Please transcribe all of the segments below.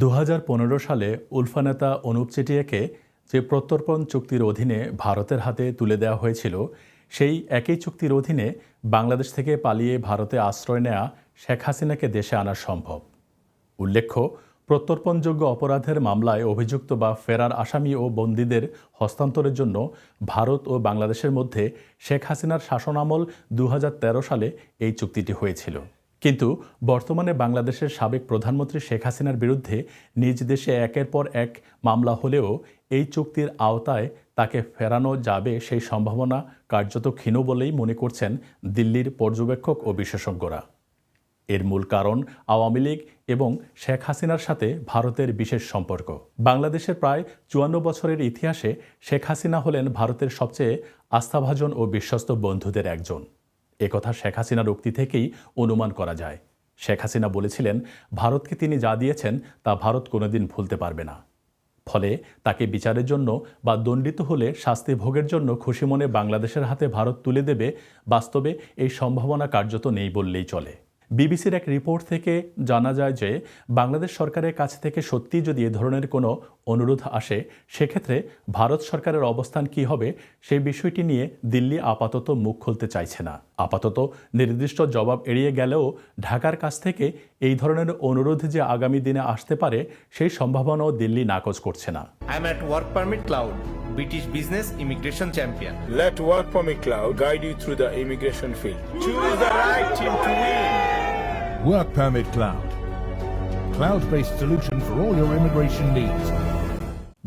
দু হাজার পনেরো সালে উলফা নেতা অনুপ চেটিয়াকে যে প্রত্যর্পণ চুক্তির অধীনে ভারতের হাতে তুলে দেওয়া হয়েছিল, সেই একই চুক্তির অধীনে বাংলাদেশ থেকে পালিয়ে ভারতে আশ্রয় নেয়া শেখ হাসিনাকে দেশে আনা সম্ভব। উল্লেখ্য, প্রত্যর্পণযোগ্য অপরাধের মামলায় অভিযুক্ত বা ফেরার আসামি ও বন্দীদের হস্তান্তরের জন্য ভারত ও বাংলাদেশের মধ্যে শেখ হাসিনার শাসনামল দু হাজার তেরো সালে এই চুক্তিটি হয়েছিল। কিন্তু বর্তমানে বাংলাদেশের সাবেক প্রধানমন্ত্রী শেখ হাসিনার বিরুদ্ধে নিজ দেশে একের পর এক মামলা হলেও এই চুক্তির আওতায় তাকে ফেরানো যাবে সেই সম্ভাবনা কার্যত ক্ষীণ বলেই মনে করছেন দিল্লির পর্যবেক্ষক ও বিশেষজ্ঞরা। এর মূল কারণ আওয়ামী লীগ এবং শেখ হাসিনার সাথে ভারতের বিশেষ সম্পর্ক। বাংলাদেশের প্রায় চুয়ান্ন বছরের ইতিহাসে শেখ হাসিনা হলেন ভারতের সবচেয়ে আস্থাভাজন ও বিশ্বস্ত বন্ধুদের একজন। একথা শেখ হাসিনার উক্তি থেকেই অনুমান করা যায়। শেখ হাসিনা বলেছিলেন, ভারতকে তিনি যা দিয়েছেন, তা ভারত কোনোদিন ভুলতে পারবে না। ফলে তাকে বিচারের জন্য বা দণ্ডিত হলে শাস্তি ভোগের জন্য খুশি মনে বাংলাদেশের হাতে ভারত তুলে দেবে, বাস্তবে এই সম্ভাবনা কার্যত নেই বললেই চলে। বিবিসির এক রিপোর্ট থেকে জানা যায় যে বাংলাদেশ সরকারের কাছ থেকে সত্যিই যদি এ ধরনের কোনো অনুরোধ আসে সেক্ষেত্রে ভারত সরকারের অবস্থান কি হবে সেই বিষয়টি নিয়ে দিল্লি আপাতত মুখ খুলতে চাইছে না আপাতত নির্দিষ্ট জবাব এড়িয়ে গেলেও ঢাকার কাছ থেকে এই ধরনের অনুরোধ যে আগামী দিনে আসতে পারে সেই সম্ভাবনাও দিল্লি নাকচ করছে না Work Permit Cloud, British Business Immigration Champion. Let Work Permit Cloud guide you through the immigration field. Choose the right team to win. Work Permit Cloud. Cloud-based solution for all your immigration needs.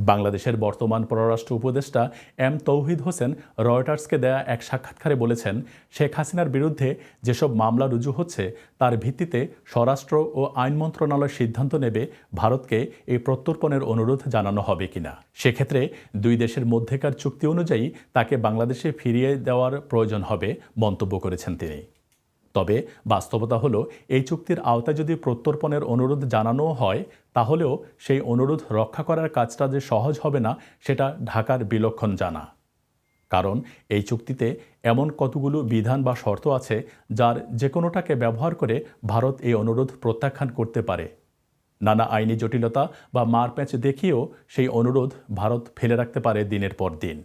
বাংলাদেশের বর্তমান পররাষ্ট্র উপদেষ্টা M তৌহিদ হোসেন রয়টার্সকে দেয়া এক সাক্ষাৎকারে বলেছেন, শেখ হাসিনার বিরুদ্ধে যেসব মামলা রুজু হচ্ছে, তার ভিত্তিতে স্বরাষ্ট্র ও আইন মন্ত্রণালয় সিদ্ধান্ত নেবে ভারতকে এই প্রত্যর্পণের অনুরোধ জানানো হবে কিনা সেক্ষেত্রে দুই দেশের মধ্যেকার চুক্তি অনুযায়ী তাকে বাংলাদেশে ফিরিয়ে দেওয়ার প্রয়োজন হবে, মন্তব্য করেছেন তিনি তবে বাস্তবতা হলো, এই চুক্তির আওতায় যদি প্রত্যর্পণের অনুরোধ জানানো হয়, তাহলেও সেই অনুরোধ রক্ষা করার কাজটা যে সহজ হবে না, সেটা ঢাকার বিলক্ষণ জানা। কারণ এই চুক্তিতে এমন কতগুলো বিধান বা শর্ত আছে, যার যে কোনোটাকে ব্যবহার করে ভারত এই অনুরোধ প্রত্যাখ্যান করতে পারে। নানা আইনি জটিলতা বা মারপ্যাঁচ দেখিয়েও সেই অনুরোধ ভারত ফেলে রাখতে পারে দিনের পর দিন।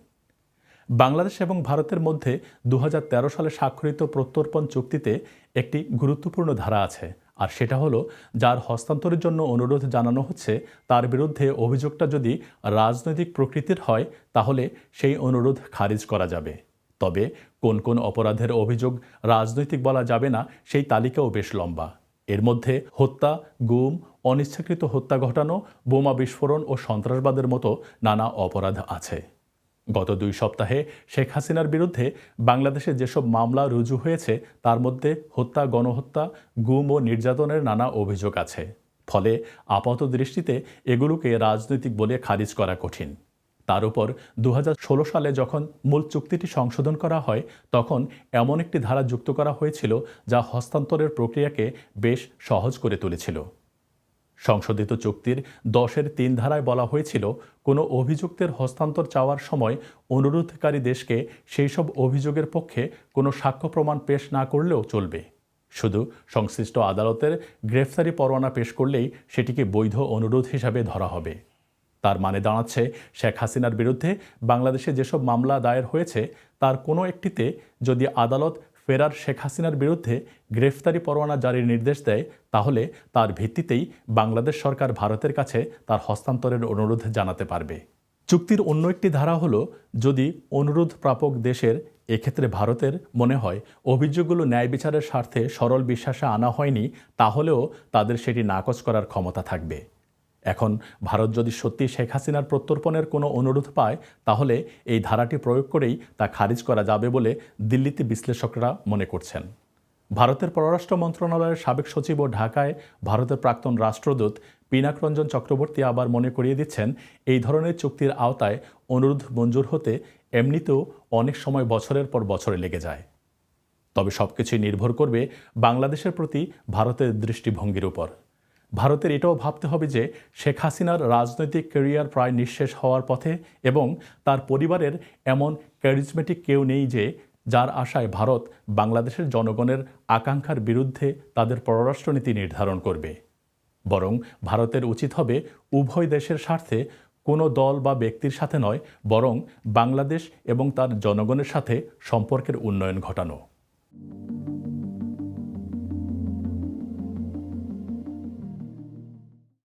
বাংলাদেশ এবং ভারতের মধ্যে দু হাজার তেরো সালে স্বাক্ষরিত প্রত্যর্পণ চুক্তিতে একটি গুরুত্বপূর্ণ ধারা আছে, আর সেটা হলো, যার হস্তান্তরের জন্য অনুরোধ জানানো হচ্ছে, তার বিরুদ্ধে অভিযোগটা যদি রাজনৈতিক প্রকৃতির হয়, তাহলে সেই অনুরোধ খারিজ করা যাবে। তবে কোন কোন অপরাধের অভিযোগ রাজনৈতিক বলা যাবে না, সেই তালিকাও বেশ লম্বা। এর মধ্যে হত্যা, গুম, অনিচ্ছাকৃত হত্যা ঘটানো, বোমা বিস্ফোরণ ও সন্ত্রাসবাদের মতো নানা অপরাধ আছে। গত দুই সপ্তাহে শেখ হাসিনার বিরুদ্ধে বাংলাদেশে যেসব মামলা রুজু হয়েছে, তার মধ্যে হত্যা, গণহত্যা, গুম ও নির্যাতনের নানা অভিযোগ আছে। ফলে আপাত দৃষ্টিতে এগুলোকে রাজনৈতিক বলে খারিজ করা কঠিন। তার উপর দু হাজার ষোলো সালে যখন মূল চুক্তিটি সংশোধন করা হয়, তখন এমন একটি ধারা যুক্ত করা হয়েছিল, যা হস্তান্তরের প্রক্রিয়াকে বেশ সহজ করে তুলেছিল। সংশোধিত চুক্তির দশের তিন ধারায় বলা হয়েছিল, কোনো অভিযুক্তের হস্তান্তর চাওয়ার সময় অনুরোধকারী দেশকে সেই সব অভিযোগের পক্ষে কোনো সাক্ষ্য প্রমাণ পেশ না করলেও চলবে। শুধু সংশ্লিষ্ট আদালতের গ্রেফতারি পরোয়ানা পেশ করলেই সেটিকে বৈধ অনুরোধ হিসাবে ধরা হবে। তার মানে দাঁড়াচ্ছে, শেখ হাসিনার বিরুদ্ধে বাংলাদেশে যেসব মামলা দায়ের হয়েছে, তার কোনো একটিতে যদি আদালত ফেরার শেখ হাসিনার বিরুদ্ধে গ্রেফতারি পরোয়ানা জারির নির্দেশ দেয়, তাহলে তার ভিত্তিতেই বাংলাদেশ সরকার ভারতের কাছে তার হস্তান্তরের অনুরোধ জানাতে পারবে। চুক্তির অন্য একটি ধারা হলো, যদি অনুরোধ প্রাপক দেশের, এক্ষেত্রে ভারতের, মনে হয়, অভিযোগগুলো ন্যায় বিচারের স্বার্থে সরল বিশ্বাসে আনা হয়নি, তাহলেও তাদের সেটি নাকচ করার ক্ষমতা থাকবে। এখন ভারত যদি সত্যি শেখ হাসিনার প্রত্যর্পণের কোনো অনুরোধ পায়, তাহলে এই ধারাটি প্রয়োগ করেই তা খারিজ করা যাবে বলে দিল্লিতে বিশ্লেষকরা মনে করছেন। ভারতের পররাষ্ট্র মন্ত্রণালয়ের সাবেক সচিব ও ঢাকায় ভারতের প্রাক্তন রাষ্ট্রদূত পিনাক রঞ্জন চক্রবর্তী আবার মনে করিয়ে দিচ্ছেন, এই ধরনের চুক্তির আওতায় অনুরোধ মঞ্জুর হতে এমনিতেও অনেক সময় বছরের পর বছরে লেগে যায়। তবে সবকিছুই নির্ভর করবে বাংলাদেশের প্রতি ভারতের দৃষ্টিভঙ্গির উপর। ভারতের এটাও ভাবতে হবে যে শেখ হাসিনার রাজনৈতিক ক্যারিয়ার প্রায় নিঃশেষ হওয়ার পথে এবং তার পরিবারের এমন ক্যারিজমেটিক কেউ নেই যে যার আশায় ভারত বাংলাদেশের জনগণের আকাঙ্ক্ষার বিরুদ্ধে তাদের পররাষ্ট্রনীতি নির্ধারণ করবে। বরং ভারতের উচিত হবে উভয় দেশের স্বার্থে কোনো দল বা ব্যক্তির সাথে নয়, বরং বাংলাদেশ এবং তার জনগণের সাথে সম্পর্কের উন্নয়ন ঘটানো।